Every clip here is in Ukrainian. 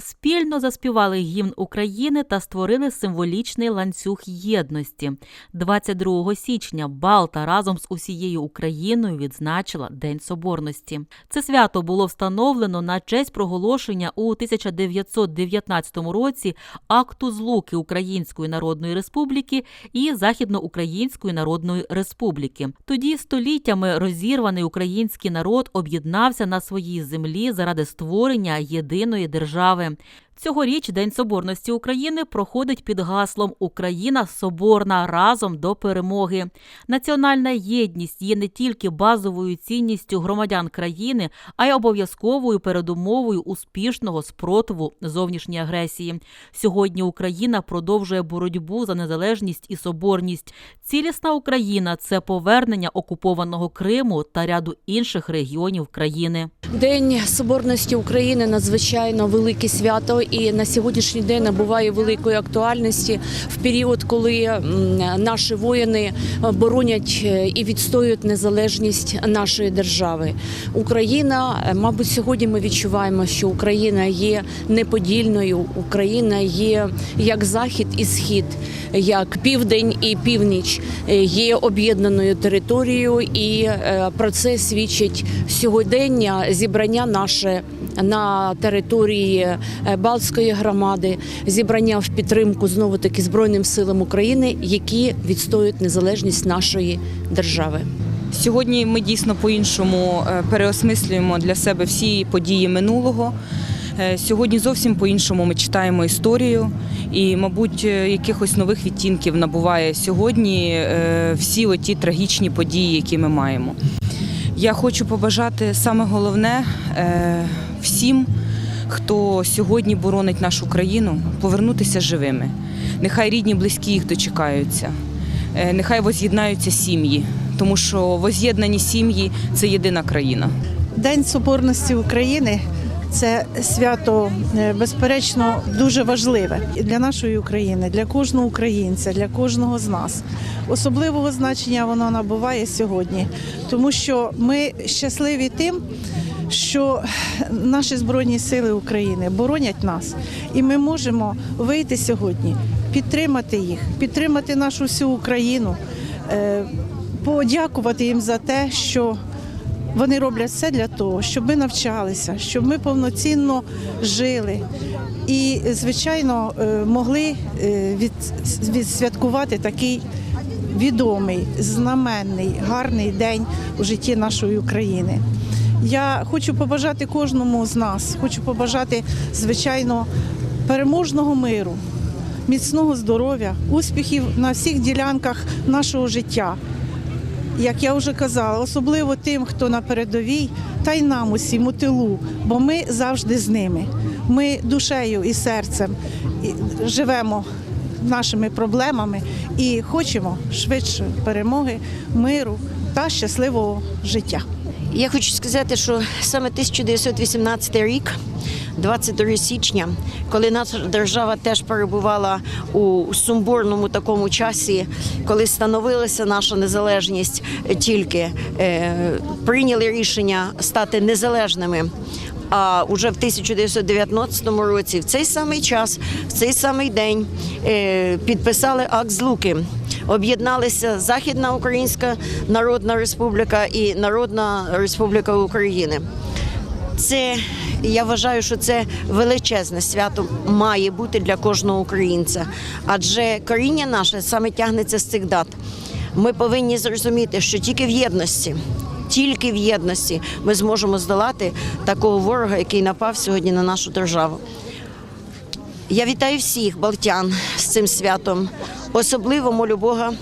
спільно заспівали гімн України та створили символічний ланцюг єдності. 22 січня Балта разом з усією Україною відзначила День Соборності. Це свято було встановлено на честь проголошення у 1919 році акту злуки Української Народної Республіки і Західноукраїнської Народної Республіки. Тоді століттями розірваний український народ об'єднався на своїй землі заради створення єдиної держави справи. Цьогоріч День Соборності України проходить під гаслом Україна соборна разом до перемоги. Національна єдність є не тільки базовою цінністю громадян країни, а й обов'язковою передумовою успішного спротиву зовнішній агресії. Сьогодні Україна продовжує боротьбу за незалежність і соборність. Цілісна Україна це повернення окупованого Криму та ряду інших регіонів країни. День Соборності України надзвичайно велике свято, і на сьогоднішній день набуває великої актуальності в період, коли наші воїни боронять е, і відстоюють незалежність нашої держави. Україна, е, мабуть, сьогодні ми відчуваємо, що Україна є неподільною. Україна є як захід і схід, як південь і північ е, є об'єднаною територією, і про це свідчить сьогодення зібрання наше на території е, Балтської громади, зібрання в підтримку знову таки збройним силам України, які відстоюють незалежність нашої держави. Сьогодні ми дійсно по-іншому е, переосмислюємо для себе всі події минулого. Е, Сьогодні зовсім по-іншому ми читаємо історію, і, мабуть, е, якихось нових відтінків набуває сьогодні всі оті трагічні події, які ми маємо. Я хочу побажати саме головне всім, хто сьогодні боронить нашу країну, повернутися живими. Нехай рідні, близькі їх дочекаються. Е, Нехай воз'єднаються сім'ї, тому що воз'єднані сім'ї це єдина країна. День Соборності України це свято е, безперечно дуже важливе для нашої України, для кожного українця, для кожного з нас. Особливого значення воно набуває сьогодні, тому що ми щасливі тим, що наші збройні сили України боронять нас, і ми можемо вийти сьогодні, підтримати їх, підтримати нашу всю Україну, е, подякувати їм за те, що вони роблять все для того, щоб ми навчалися, щоб ми повноцінно жили і, звичайно, е, могли е, від, відсвяткувати такий відомий, знаменний, гарний день у житті нашої України. Я хочу побажати кожному з нас, хочу побажати, звичайно, переможного миру, міцного здоров'я, успіхів на всіх ділянках нашого життя як я вже казала, особливо тим, хто на передовій, та й нам усім у тилу, бо ми завжди з ними. Ми душею і серцем живемо нашими проблемами і хочемо швидше перемоги, миру та щасливого життя. Я хочу сказати, що саме 1918 рік, 22 січня, коли наша держава теж перебувала у сумбурному такому часі, коли становилася наша незалежність, тільки е, прийняли рішення стати незалежними. А уже в 1919 році, в цей самий час, в цей самий день, е, підписали акт злуки. Об'єдналися Західна Українська Народна Республіка і Народна Республіка України. Це я вважаю, що це величезне свято має бути для кожного українця, адже коріння наше саме тягнеться з цих дат. Ми повинні зрозуміти, що тільки в єдності, тільки в єдності ми зможемо здолати такого ворога, який напав сьогодні на нашу державу. Я вітаю всіх балтян з цим святом. Особливо молю Бога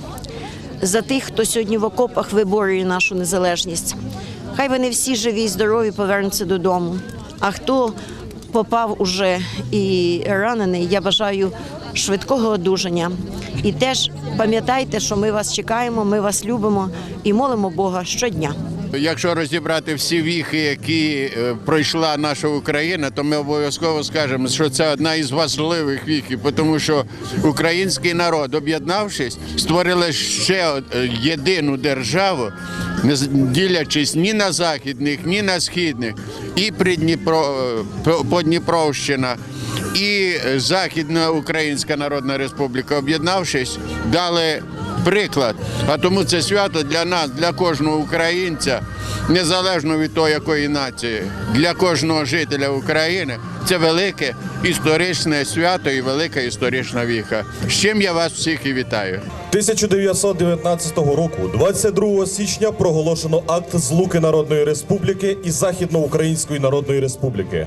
за тих, хто сьогодні в окопах виборює нашу незалежність. Хай вони всі живі і здорові повернуться додому. А хто попав уже і ранений, я бажаю швидкого одужання. І теж пам'ятайте, що ми вас чекаємо, ми вас любимо і молимо Бога щодня. Якщо розібрати всі віхи, які е, пройшла наша Україна, то ми обов'язково скажемо, що це одна із важливих віхів, тому що український народ, об'єднавшись, створили ще е, єдину державу, не ділячись ні на західних, ні на східних, і Придніпро, е, По- Подніпровщина. І Західна Українська Народна Республіка, об'єднавшись, дали приклад. А тому це свято для нас, для кожного українця, незалежно від того, якої нації, для кожного жителя України. Це велике історичне свято і велика історична віха. З чим я вас всіх і вітаю. 1919 року, 22 січня, проголошено акт злуки Народної Республіки і Західноукраїнської Народної Республіки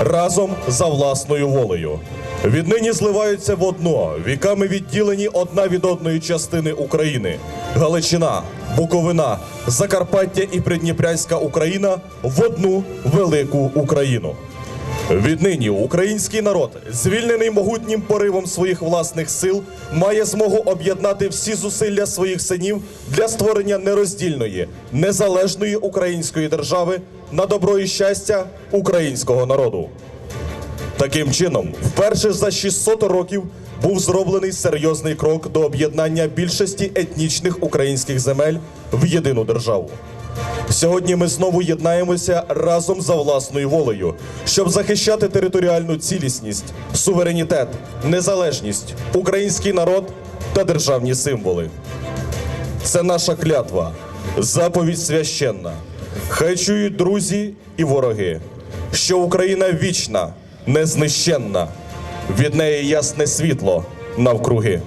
разом за власною волею. Віднині зливаються в одно, віками відділені одна від одної частини України: Галичина, Буковина, Закарпаття і Придніпрянська Україна в одну велику Україну. Віднині український народ, звільнений могутнім поривом своїх власних сил, має змогу об'єднати всі зусилля своїх синів для створення нероздільної, незалежної української держави на добро і щастя українського народу. Таким чином, вперше за 600 років був зроблений серйозний крок до об'єднання більшості етнічних українських земель в єдину державу. Сьогодні ми знову єднаємося разом за власною волею, щоб захищати територіальну цілісність, суверенітет, незалежність, український народ та державні символи. Це наша клятва, заповідь священна. Хай чують друзі і вороги, що Україна вічна, незнищенна, від неї ясне світло навкруги.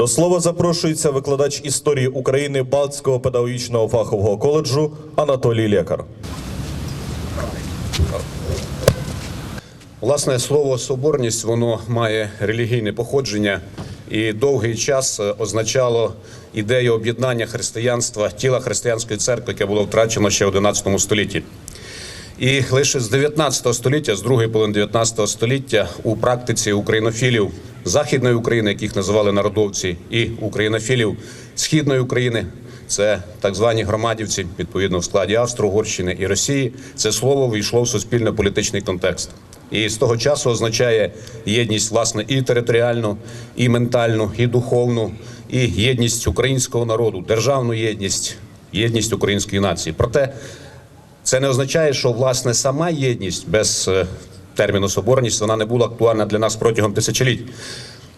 До слова запрошується викладач історії України Балтського педагогічного фахового коледжу Анатолій Лекар. Власне слово соборність воно має релігійне походження і довгий час е, означало ідею об'єднання християнства, тіла християнської церкви, яке було втрачено ще в 11 столітті. І лише з 19 століття, з другої половини 19 століття, у практиці українофілів Західної України, яких називали народовці, і українофілів Східної України, це так звані громадівці, відповідно в складі Австро-Угорщини і Росії. Це слово війшло в суспільно-політичний контекст. І з того часу означає єдність власне і територіальну, і ментальну, і духовну, і єдність українського народу, державну єдність, єдність української нації. Проте це не означає, що власне сама єдність без е, терміну соборність вона не була актуальна для нас протягом тисячоліть.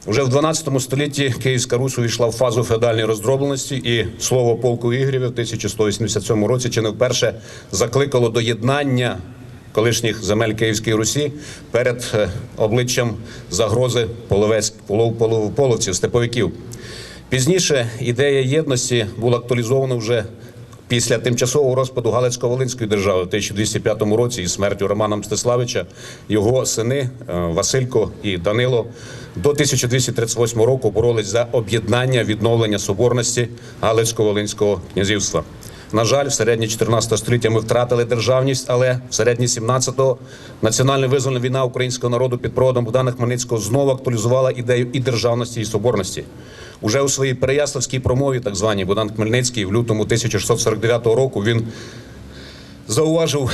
Уже в 12 столітті Київська Русь увійшла в фазу феодальної роздробленості, і слово полку Ігорєві в 1187 році чи не вперше закликало до єднання колишніх земель Київської Русі перед е, обличчям загрози половців, степовиків. Пізніше ідея єдності була актуалізована вже після тимчасового розпаду Галицько-Волинської держави в 1205 році із смертю Романа Мстиславича його сини е, Василько і Данило до 1238 року боролись за об'єднання відновлення соборності Галицько-Волинського князівства. На жаль, в середні 14 століття ми втратили державність, але в середні 17-го національно визвольна війна українського народу під проводом Богдана Хмельницького знову актуалізувала ідею і державності, і соборності. Уже у своїй Переяславській промові, так званій Богдан Хмельницький, в лютому 1649 року він зауважив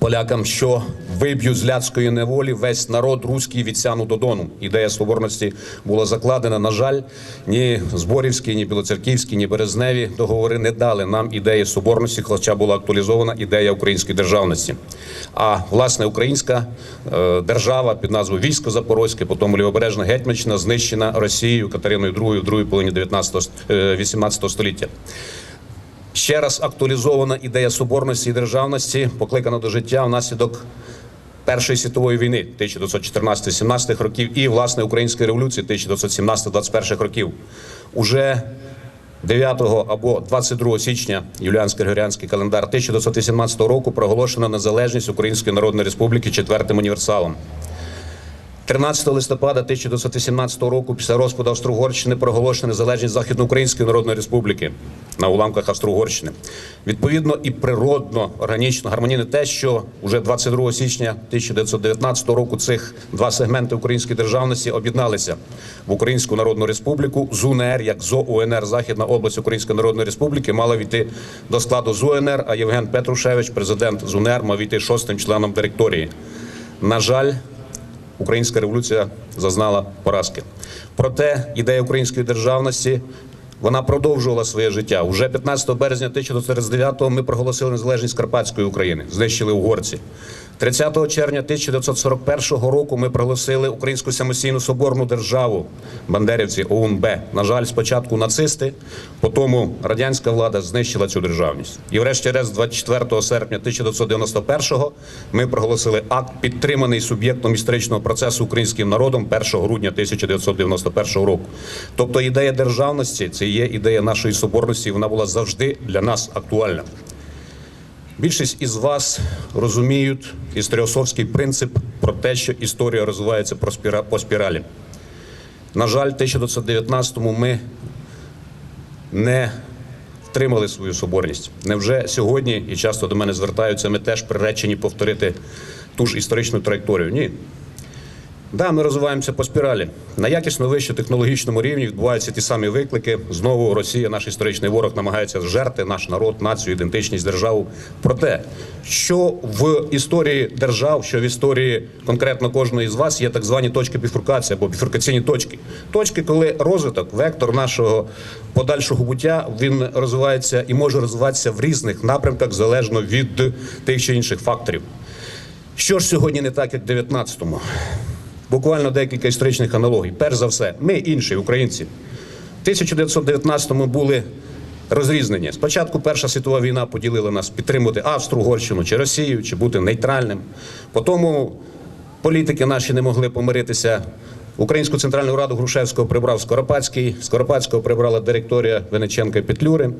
полякам, що виб'ють з ляцької неволі весь народ руський від сяну до дону. Ідея соборності була закладена. На жаль, ні Зборівські, ні Білоцерківські, ні Березневі договори не дали нам ідеї соборності, хоча була актуалізована ідея української державності. А власне українська е, держава під назвою Військо Запорозьке, потім Лівобережна Гетьманщина, знищена Росією Катериною II в другій половині 19 е, 18 століття. Ще раз актуалізована ідея соборності і державності, покликана до життя внаслідок Першої світової війни 1914-17 років і власне української революції 1917-21 років. Уже 9 або 22 січня Юліанський Григоріанський календар 1918 року проголошена незалежність Української Народної Республіки четвертим універсалом. 13 листопада 1918 року після розпаду Австро-Угорщини проголошена незалежність Західноукраїнської Народної Республіки на уламках Австро-Угорщини. Відповідно і природно, органічно, гармонійне те, що вже 22 січня 1919 року цих два сегменти української державності об'єдналися в Українську Народну Республіку. ЗУНР, як ЗОУНР, Західна область Української Народної Республіки, мала війти до складу ЗУНР, а Євген Петрушевич, президент ЗУНР, мав війти шостим членом директорії. На жаль, Українська революція зазнала поразки. Проте ідея української державності вона продовжувала своє життя. Уже 15 березня 1949-го ми проголосили незалежність Карпатської України, знищили угорці. 30 червня 1941 року ми проголосили Українську самостійну соборну державу Бандерівці ОУНБ. На жаль, спочатку нацисти, потім радянська влада знищила цю державність. І врешті-решт, 24 серпня 1991-го ми проголосили акт, підтриманий суб'єктом історичного процесу українським народом 1 грудня 1991 року. Тобто ідея державності це є ідея нашої соборності. Вона була завжди для нас актуальна. Більшість із вас розуміють історіосовський принцип про те, що історія розвивається по спіралі. На жаль, в 1919-му ми не втримали свою соборність. Невже сьогодні, і часто до мене звертаються, ми теж приречені повторити ту ж історичну траєкторію? Ні. Да, ми розвиваємося по спіралі. На якісно вище технологічному рівні відбуваються ті самі виклики. Знову Росія, наш історичний ворог, намагається жерти наш народ, націю, ідентичність, державу. Проте, що в історії держав, що в історії конкретно кожної з вас є так звані точки біфуркації або біфуркаційні точки. Точки, коли розвиток, вектор нашого подальшого буття він розвивається і може розвиватися в різних напрямках залежно від тих чи інших факторів. Що ж сьогодні не так, як в 19-му? Буквально декілька історичних аналогій. Перш за все, ми інші українці. В 1919-му були розрізнені. Спочатку Перша світова війна поділила нас підтримувати Австро-Угорщину чи Росію, чи бути нейтральним. Потім політики наші не могли помиритися. Українську центральну раду Грушевського прибрав Скоропадський, Скоропадського прибрала директорія Венеченка Петлюри.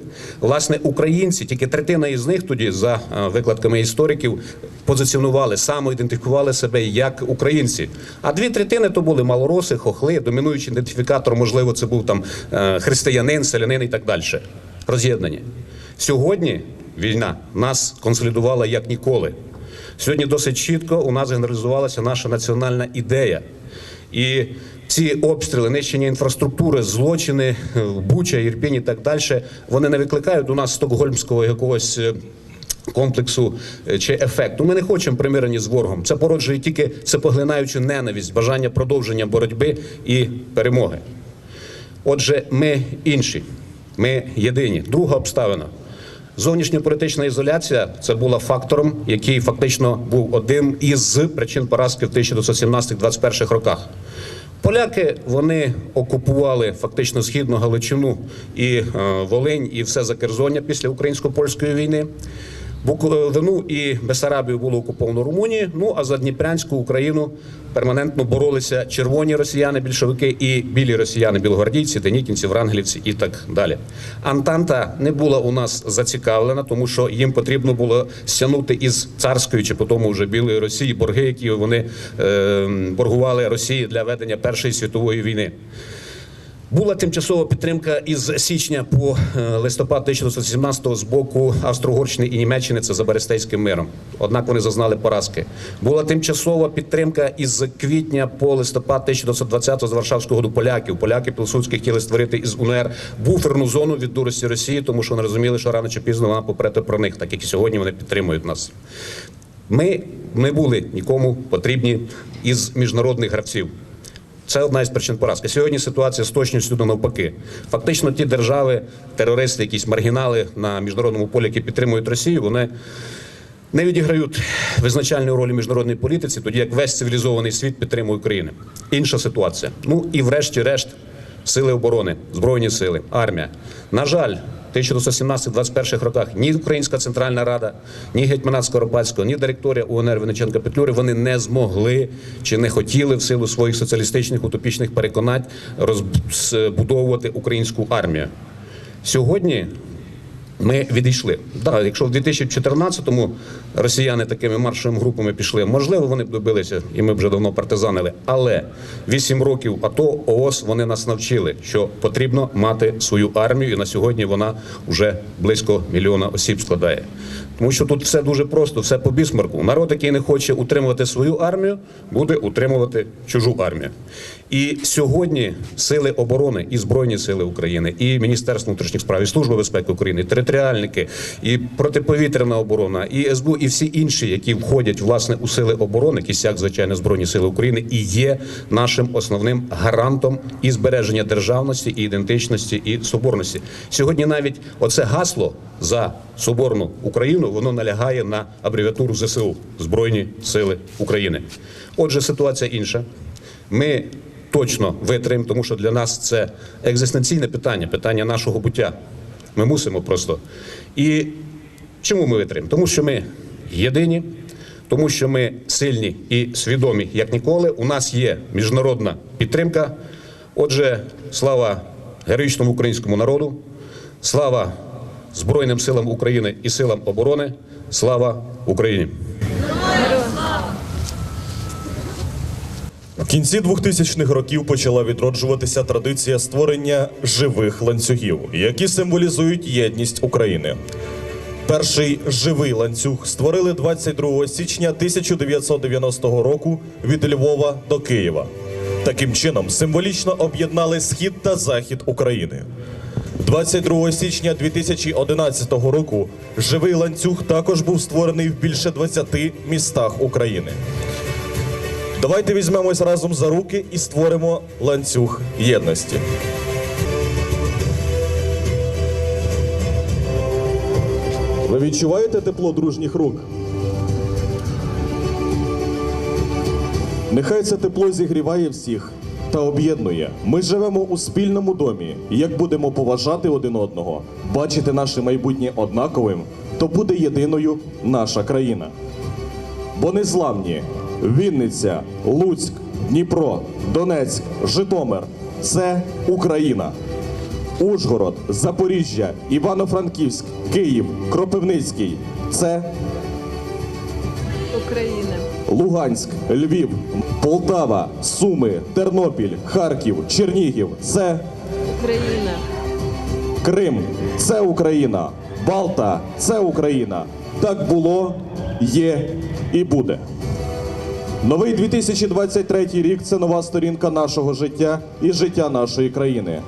Власне, українці, тільки третина із них тоді, за е, викладками істориків, позиціонували, самоідентифікували себе як українці. А дві третини то були малороси, хохли, домінуючий ідентифікатор, можливо, це був там е, християнин, селянин і так далі. Роз'єднані. Сьогодні війна нас консолідувала як ніколи. Сьогодні досить чітко у нас генералізувалася наша національна ідея. І ці обстріли, нищення інфраструктури, злочини, Буча, Ірпінь і так далі, вони не викликають у нас стокгольмського якогось. е, Комплексу е, чи ефекту. Ми не хочемо примирені з ворогом. Це породжує тільки це поглинаючи ненависть, бажання продовження боротьби і перемоги. Отже, ми інші, ми єдині. Друга обставина. Зовнішньополітична ізоляція це була фактором, який фактично був одним із причин поразки в 1917-21 роках. Поляки вони окупували фактично східну Галичину і е, Волинь, і все Закерзоння після українсько-польської війни. Буковину і Бесарабію було окуповано Румунії. Ну а за Дніпрянську Україну перманентно боролися червоні росіяни, більшовики і білі росіяни, білогвардійці, денікінці, врангелівці і так далі. Антанта не була у нас зацікавлена, тому що їм потрібно було стягнути із царської чи потім вже білої Росії борги, які вони е, боргували Росії для ведення Першої світової війни. Була тимчасова підтримка із січня по е, листопад 1917 з боку Австро-Угорщини і Німеччини. Це за Берестейським миром. Однак вони зазнали поразки. Була тимчасова підтримка із квітня по листопад 1920 з Варшавського до поляків. Поляки Пілсудські хотіли створити із УНР буферну зону від дурості Росії, тому що вони розуміли, що рано чи пізно вона попереде про них, так як і сьогодні вони підтримують нас. Ми не були нікому потрібні із міжнародних гравців. Це одна із причин поразки. Сьогодні ситуація з точністю до навпаки. Фактично, ті держави, терористи, якісь маргінали на міжнародному полі, які підтримують Росію, вони не відіграють визначальної ролі міжнародній політиці, тоді як весь цивілізований світ підтримує Україну. Інша ситуація. Ну і врешті-решт, сили оборони, збройні сили, армія. На жаль. В 1917-21 роках ні Українська Центральна Рада, ні Гетьманат Скоропадського, ні директорія УНР Винниченка Петлюри вони не змогли чи не хотіли в силу своїх соціалістичних утопічних переконань розбудовувати українську армію. Сьогодні ми відійшли. Да, якщо в 2014-му росіяни такими маршовими групами пішли, можливо, вони б добилися, і ми б вже давно партизанили. Але 8 років АТО ООС вони нас навчили, що потрібно мати свою армію, і на сьогодні вона вже близько мільйона осіб складає. Тому що тут все дуже просто, все по бісмарку. Народ, який не хоче утримувати свою армію, буде утримувати чужу армію. І сьогодні сили оборони і збройні сили України, і Міністерство внутрішніх справ, і Служба безпеки України, і територіальники, і протиповітряна оборона, і СБУ, і всі інші, які входять власне у сили оборони, кісяк, звичайно, збройні сили України, і є нашим основним гарантом і збереження державності, і ідентичності, і соборності. Сьогодні навіть оце гасло за соборну Україну воно налягає на абревіатуру ЗСУ Збройні Сили України. Отже, ситуація інша. Ми точно витримаємо, тому що для нас це екзистенційне питання, питання нашого буття. Ми мусимо просто. І чому ми витримаємо? Тому що ми єдині, тому що ми сильні і свідомі, як ніколи. У нас є міжнародна підтримка. Отже, слава героїчному українському народу, слава Збройним силам України і силам оборони. Слава Україні! Кінці 2000-х років почала відроджуватися традиція створення живих ланцюгів, які символізують єдність України. Перший живий ланцюг створили 22 січня 1990 року від Львова до Києва. Таким чином символічно об'єднали схід та захід України. 22 січня 2011 року живий ланцюг також був створений в більше 20 містах України. Давайте візьмемось разом за руки і створимо ланцюг єдності. Ви відчуваєте тепло дружніх рук? Нехай це тепло зігріває всіх та об'єднує. Ми живемо у спільному домі. Як будемо поважати один одного, бачити наше майбутнє однаковим, то буде єдиною наша країна. Бо незламні Вінниця, Луцьк, Дніпро, Донецьк, Житомир це Україна. Ужгород, Запоріжжя, Івано-Франківськ, Київ, Кропивницький це України. Луганськ, Львів, Полтава, Суми, Тернопіль, Харків, Чернігів це Україна. Крим це Україна. Балта це Україна. Так було, є і буде. Новий 2023 рік це нова сторінка нашого життя і життя нашої країни.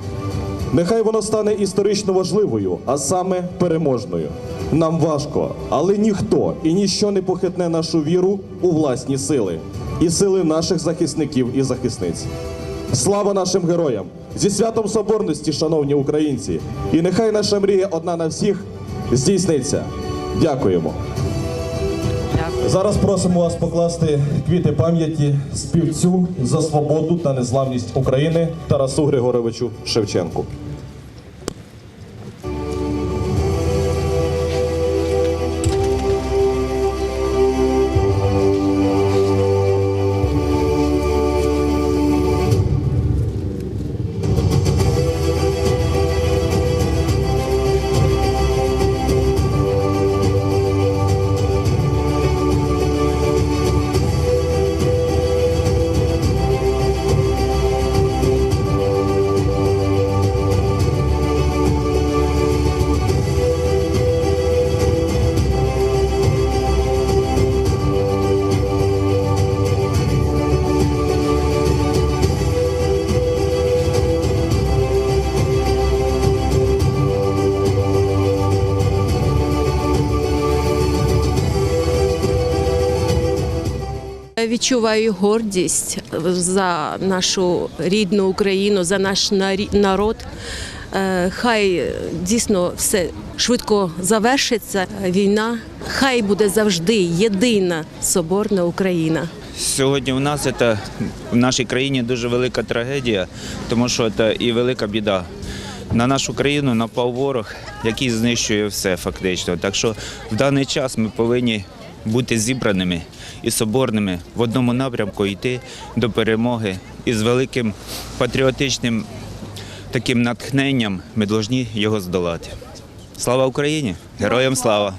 Нехай воно стане історично важливою, а саме переможною. Нам важко, але ніхто і ніщо не похитне нашу віру у власні сили і сили наших захисників і захисниць. Слава нашим героям! Зі святом Соборності, шановні українці! І нехай наша мрія одна на всіх здійсниться. Дякуємо. Зараз просимо вас покласти квіти пам'яті співцю за свободу та незламність України Тарасу Григоровичу Шевченку. Відчуваю гордість за нашу рідну Україну, за наш народ. Е, Хай дійсно все швидко завершиться. Війна, хай буде завжди єдина соборна Україна. Сьогодні у нас це в нашій країні дуже велика трагедія, тому що це і велика біда. На нашу країну напав ворог, який знищує все фактично. Так що в даний час ми повинні бути зібраними і соборними в одному напрямку йти до перемоги і з великим патріотичним таким натхненням ми повинні його здолати. Слава Україні! Героям слава!